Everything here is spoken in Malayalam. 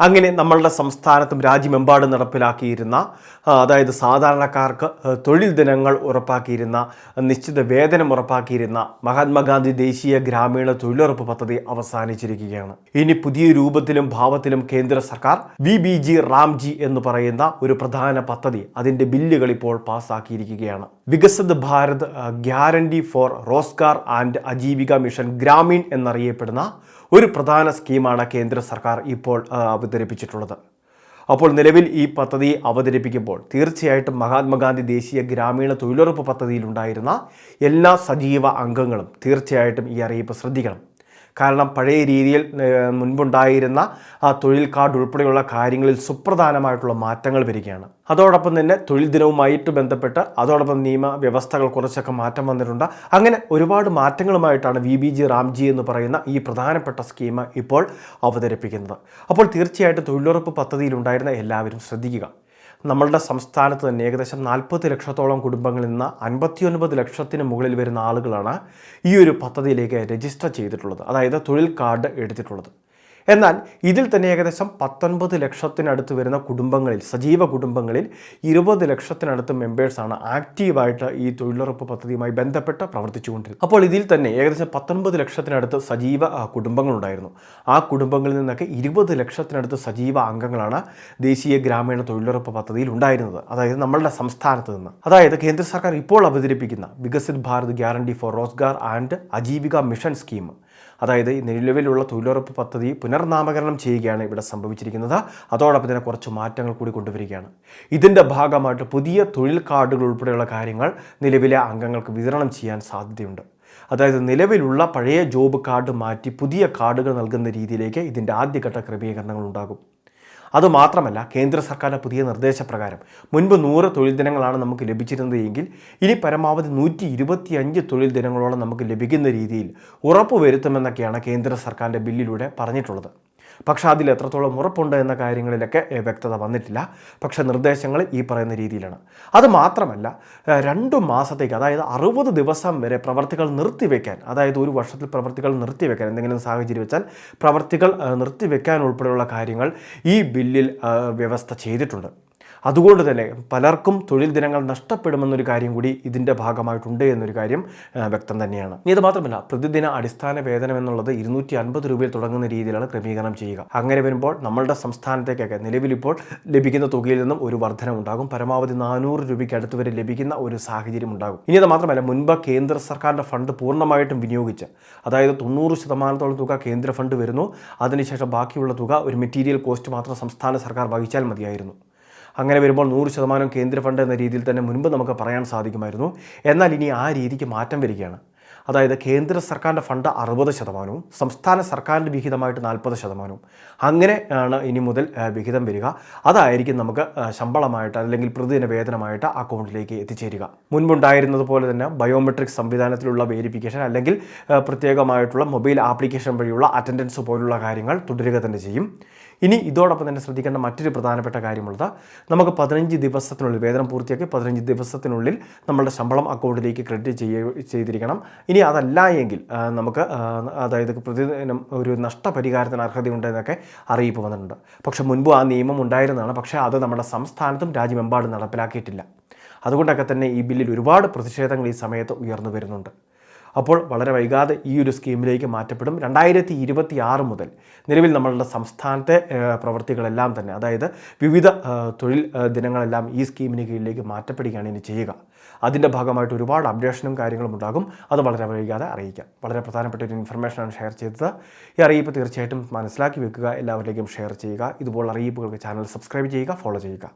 അങ്ങനെ നമ്മളുടെ സംസ്ഥാനത്തും രാജ്യമെമ്പാടും നടപ്പിലാക്കിയിരുന്ന അതായത് സാധാരണക്കാർക്ക് തൊഴിൽ ദിനങ്ങൾ ഉറപ്പാക്കിയിരുന്ന നിശ്ചിത വേതനം ഉറപ്പാക്കിയിരുന്ന മഹാത്മാഗാന്ധി ദേശീയ ഗ്രാമീണ തൊഴിലുറപ്പ് പദ്ധതി അവസാനിച്ചിരിക്കുകയാണ്. ഇനി പുതിയ രൂപത്തിലും ഭാവത്തിലും കേന്ദ്ര സർക്കാർ വി ബി ജി റാംജി എന്ന് പറയുന്ന ഒരു പ്രധാന പദ്ധതി അതിന്റെ ബില്ലുകൾ ഇപ്പോൾ പാസ്സാക്കിയിരിക്കുകയാണ് Viksit Bharat guarantee for Rozgar and Ajeevika mission Grameen എന്നറിയപ്പെടുന്ന ഒരു പ്രധാന സ്കീമാണ് കേന്ദ്ര സർക്കാർ ഇപ്പോൾ അവതരിപ്പിച്ചിട്ടുള്ളത്. അപ്പോൾ നിലവിൽ ഈ പദ്ധതി അവതരിപ്പിക്കുമ്പോൾ തീർച്ചയായിട്ടും മഹാത്മാഗാന്ധി ദേശീയ ഗ്രാമീണ തൊഴിലുറപ്പ് പദ്ധതിയിലുണ്ടായിരുന്ന എല്ലാ സജീവ അംഗങ്ങളും തീർച്ചയായിട്ടും ഈ അറിയിപ്പ് ശ്രദ്ധിക്കണം. കാരണം പഴയ രീതിയിൽ മുൻപുണ്ടായിരുന്ന ആ തൊഴിൽ കാർഡ് ഉൾപ്പെടെയുള്ള കാര്യങ്ങളിൽ സുപ്രധാനമായിട്ടുള്ള മാറ്റങ്ങൾ വരികയാണ്. അതോടൊപ്പം തന്നെ തൊഴിൽ ദിനവുമായിട്ട് ബന്ധപ്പെട്ട് അതോടൊപ്പം നിയമ വ്യവസ്ഥകൾ കുറച്ചൊക്കെ മാറ്റം വന്നിട്ടുണ്ട്. അങ്ങനെ ഒരുപാട് മാറ്റങ്ങളുമായിട്ടാണ് വി ബി ജി റാംജി എന്ന് പറയുന്ന ഈ പ്രധാനപ്പെട്ട സ്കീം ഇപ്പോൾ അവതരിപ്പിക്കുന്നത്. അപ്പോൾ തീർച്ചയായിട്ടും തൊഴിലുറപ്പ് പദ്ധതിയിലുണ്ടായിരുന്ന എല്ലാവരും ശ്രദ്ധിക്കുക. നമ്മളുടെ സംസ്ഥാനത്ത് തന്നെ ഏകദേശം നാൽപ്പത് ലക്ഷത്തോളം കുടുംബങ്ങളിൽ നിന്ന് അൻപത്തിയൊൻപത് ലക്ഷത്തിന് മുകളിൽ വരുന്ന ആളുകളാണ് ഈ ഒരു പദ്ധതിയിലേക്ക് രജിസ്റ്റർ ചെയ്തിട്ടുള്ളത്. അതായത് തൊഴിൽ കാർഡ് എടുത്തിട്ടുള്ളത്. എന്നാൽ ഇതിൽ തന്നെ ഏകദേശം പത്തൊൻപത് ലക്ഷത്തിനടുത്ത് വരുന്ന കുടുംബങ്ങളിൽ സജീവ കുടുംബങ്ങളിൽ ഇരുപത് ലക്ഷത്തിനടുത്ത് മെമ്പേഴ്സാണ് ആക്റ്റീവായിട്ട് ഈ തൊഴിലുറപ്പ് പദ്ധതിയുമായി ബന്ധപ്പെട്ട് പ്രവർത്തിച്ചുകൊണ്ടിരുന്നത്. അപ്പോൾ ഇതിൽ തന്നെ ഏകദേശം പത്തൊൻപത് ലക്ഷത്തിനടുത്ത് സജീവ കുടുംബങ്ങളുണ്ടായിരുന്നു. ആ കുടുംബങ്ങളിൽ നിന്നൊക്കെ ഇരുപത് ലക്ഷത്തിനടുത്ത് സജീവ അംഗങ്ങളാണ് ദേശീയ ഗ്രാമീണ തൊഴിലുറപ്പ് പദ്ധതിയിൽ ഉണ്ടായിരുന്നത്. അതായത് നമ്മളുടെ സംസ്ഥാനത്ത് നിന്ന്. അതായത് കേന്ദ്ര സർക്കാർ ഇപ്പോൾ അവതരിപ്പിക്കുന്ന Viksit Bharat guarantee for Rozgar and Ajeevika mission scheme. അതായത് നിലവിലുള്ള തൊഴിലുറപ്പ് പദ്ധതി പുനർനാമകരണം ചെയ്യുകയാണ് ഇവിടെ സംഭവിച്ചിരിക്കുന്നത്. അതോടൊപ്പം തന്നെ കുറച്ച് മാറ്റങ്ങൾ കൂടി കൊണ്ടുവരികയാണ്. ഇതിന്റെ ഭാഗമായിട്ട് പുതിയ തൊഴിൽ കാർഡുകൾ ഉൾപ്പെടെയുള്ള കാര്യങ്ങൾ നിലവിലെ അംഗങ്ങൾക്ക് വിതരണം ചെയ്യാൻ സാധ്യതയുണ്ട്. അതായത് നിലവിലുള്ള പഴയ ജോബ് കാർഡ് മാറ്റി പുതിയ കാർഡുകൾ നൽകുന്ന രീതിയിലേക്ക് ഇതിന്റെ ആദ്യഘട്ട ക്രമീകരണങ്ങൾ ഉണ്ടാകും. അതുമാത്രമല്ല കേന്ദ്ര സർക്കാരിന്റെ പുതിയ നിർദ്ദേശപ്രകാരം. മുൻപ് നൂറ് തൊഴിൽ ദിനങ്ങളാണ് നമുക്ക് ലഭിച്ചിരുന്നത് എങ്കിൽ ഇനി പരമാവധി നൂറ്റി ഇരുപത്തിയഞ്ച് തൊഴിൽ ദിനങ്ങളോളം നമുക്ക് ലഭിക്കുന്ന രീതിയിൽ ഉറപ്പുവരുത്തുമെന്നൊക്കെയാണ് കേന്ദ്ര സർക്കാരിന്റെ ബില്ലിലൂടെ പറഞ്ഞിട്ടുള്ളത്. പക്ഷേ അതിൽ എത്രത്തോളം ഉറപ്പുണ്ട് എന്ന കാര്യങ്ങളിലൊക്കെ വ്യക്തത വന്നിട്ടില്ല. പക്ഷേ നിർദ്ദേശങ്ങൾ ഈ പറയുന്ന രീതിയിലാണ്. അത് മാത്രമല്ല രണ്ട് മാസത്തേക്ക് അതായത് അറുപത് ദിവസം വരെ പ്രവർത്തികൾ നിർത്തിവെക്കാൻ അതായത് ഒരു വർഷത്തിൽ പ്രവർത്തികൾ നിർത്തിവെക്കാൻ എന്തെങ്കിലും സാഹചര്യം വെച്ചാൽ പ്രവർത്തികൾ നിർത്തിവെക്കാൻ ഉൾപ്പെടെയുള്ള കാര്യങ്ങൾ ഈ ബില്ലിൽ വ്യവസ്ഥ ചെയ്തിട്ടുണ്ട്. അതുകൊണ്ട് തന്നെ പലർക്കും തൊഴിൽ ദിനങ്ങൾ നഷ്ടപ്പെടുമെന്നൊരു കാര്യം കൂടി ഇതിന്റെ ഭാഗമായിട്ടുണ്ട് എന്നൊരു കാര്യം വ്യക്തം തന്നെയാണ്. ഇനി ഇത് മാത്രമല്ല പ്രതിദിന അടിസ്ഥാന വേതനം എന്നുള്ളത് ഇരുന്നൂറ്റി അൻപത് രൂപയിൽ തുടങ്ങുന്ന രീതിയിലാണ് ക്രമീകരണം ചെയ്യുക. അങ്ങനെ വരുമ്പോൾ നമ്മളുടെ സംസ്ഥാനത്തേക്കൊക്കെ നിലവിലിപ്പോൾ ലഭിക്കുന്ന തുകയിൽ നിന്നും ഒരു വർധന ഉണ്ടാകും. പരമാവധി നാനൂറ് രൂപയ്ക്ക് അടുത്ത് വരെ ലഭിക്കുന്ന ഒരു സാഹചര്യം ഉണ്ടാകും. ഇനി അത് മാത്രമല്ല മുൻപ് കേന്ദ്ര സർക്കാരിന്റെ ഫണ്ട് പൂർണമായിട്ടും വിനിയോഗിച്ച് അതായത് തൊണ്ണൂറ് ശതമാനത്തോളം തുക കേന്ദ്ര ഫണ്ട് വരുന്നു. അതിനുശേഷം ബാക്കിയുള്ള തുക ഒരു മെറ്റീരിയൽ കോസ്റ്റ് മാത്രം സംസ്ഥാന സർക്കാർ വഹിച്ചാൽ മതിയായിരുന്നു. അങ്ങനെ വരുമ്പോൾ നൂറ് ശതമാനം കേന്ദ്ര ഫണ്ട് എന്ന രീതിയിൽ തന്നെ മുൻപ് നമുക്ക് പറയാൻ സാധിക്കുമായിരുന്നു. എന്നാൽ ഇനി ആ രീതിക്ക് മാറ്റം വരികയാണ്. അതായത് കേന്ദ്ര സർക്കാരിന്റെ ഫണ്ട് അറുപത് ശതമാനവും സംസ്ഥാന സർക്കാരിന്റെ വിഹിതമായിട്ട് നാൽപ്പത് ശതമാനവും. അങ്ങനെ ആണ് ഇനി മുതൽ വിഹിതം വരിക. അതായിരിക്കും നമുക്ക് ശമ്പളമായിട്ട് അല്ലെങ്കിൽ പ്രതിദിന വേതനമായിട്ട് അക്കൗണ്ടിലേക്ക് എത്തിച്ചേരുക. മുൻപുണ്ടായിരുന്നത് പോലെ തന്നെ ബയോമെട്രിക് സംവിധാനത്തിലുള്ള വേരിഫിക്കേഷൻ അല്ലെങ്കിൽ പ്രത്യേകമായിട്ടുള്ള മൊബൈൽ ആപ്ലിക്കേഷൻ വഴിയുള്ള അറ്റൻഡൻസ് പോലുള്ള കാര്യങ്ങൾ തുടരുക തന്നെ ചെയ്യും. ഇനി ഇതോടൊപ്പം തന്നെ ശ്രദ്ധിക്കേണ്ട മറ്റൊരു പ്രധാനപ്പെട്ട കാര്യമുള്ളത് നമുക്ക് പതിനഞ്ച് ദിവസത്തിനുള്ളിൽ വേതനം പൂർത്തിയാക്കി പതിനഞ്ച് ദിവസത്തിനുള്ളിൽ നമ്മളുടെ ശമ്പളം അക്കൗണ്ടിലേക്ക് ക്രെഡിറ്റ് ചെയ്യ ചെയ്തിരിക്കണം. ഇനി അതല്ല എങ്കിൽ നമുക്ക് അതായത് പ്രതിദിനം ഒരു നഷ്ടപരിഹാരത്തിന് അർഹതയുണ്ടെന്നൊക്കെ അറിയിപ്പ് വന്നിട്ടുണ്ട്. പക്ഷേ മുൻപ് ആ നിയമം ഉണ്ടായിരുന്നതാണ്. പക്ഷേ അത് നമ്മുടെ സംസ്ഥാനത്തും രാജ്യമെമ്പാടും നടപ്പിലാക്കിയിട്ടില്ല. അതുകൊണ്ടൊക്കെ തന്നെ ഈ ബില്ലിൽ ഒരുപാട് പ്രതിഷേധങ്ങൾ ഈ സമയത്ത് ഉയർന്നു വരുന്നുണ്ട്. അപ്പോൾ വളരെ വൈകാതെ ഈ ഒരു സ്കീമിലേക്ക് മാറ്റപ്പെടും. രണ്ടായിരത്തി ഇരുപത്തി ആറ് മുതൽ നിലവിൽ നമ്മളുടെ സംസ്ഥാനത്തെ പ്രവൃത്തികളെല്ലാം തന്നെ അതായത് വിവിധ തൊഴിൽ ദിനങ്ങളെല്ലാം ഈ സ്കീമിന് കീഴിലേക്ക് മാറ്റപ്പെടുകയാണ് ഇനി ചെയ്യുക. അതിന്റെ ഭാഗമായിട്ട് ഒരുപാട് അപ്ഡേഷനും കാര്യങ്ങളും ഉണ്ടാകും. അത് വളരെ വൈകാതെ അറിയിക്കാം. വളരെ പ്രധാനപ്പെട്ട ഒരു ഇൻഫർമേഷനാണ് ഷെയർ ചെയ്തത്. ഈ അറിയിപ്പ് തീർച്ചയായിട്ടും മനസ്സിലാക്കി വെക്കുക. എല്ലാവരിലേക്കും ഷെയർ ചെയ്യുക. ഇതുപോലുള്ള അറിയിപ്പുകൾക്ക് ചാനൽ സബ്സ്ക്രൈബ് ചെയ്യുക ഫോളോ ചെയ്യുക.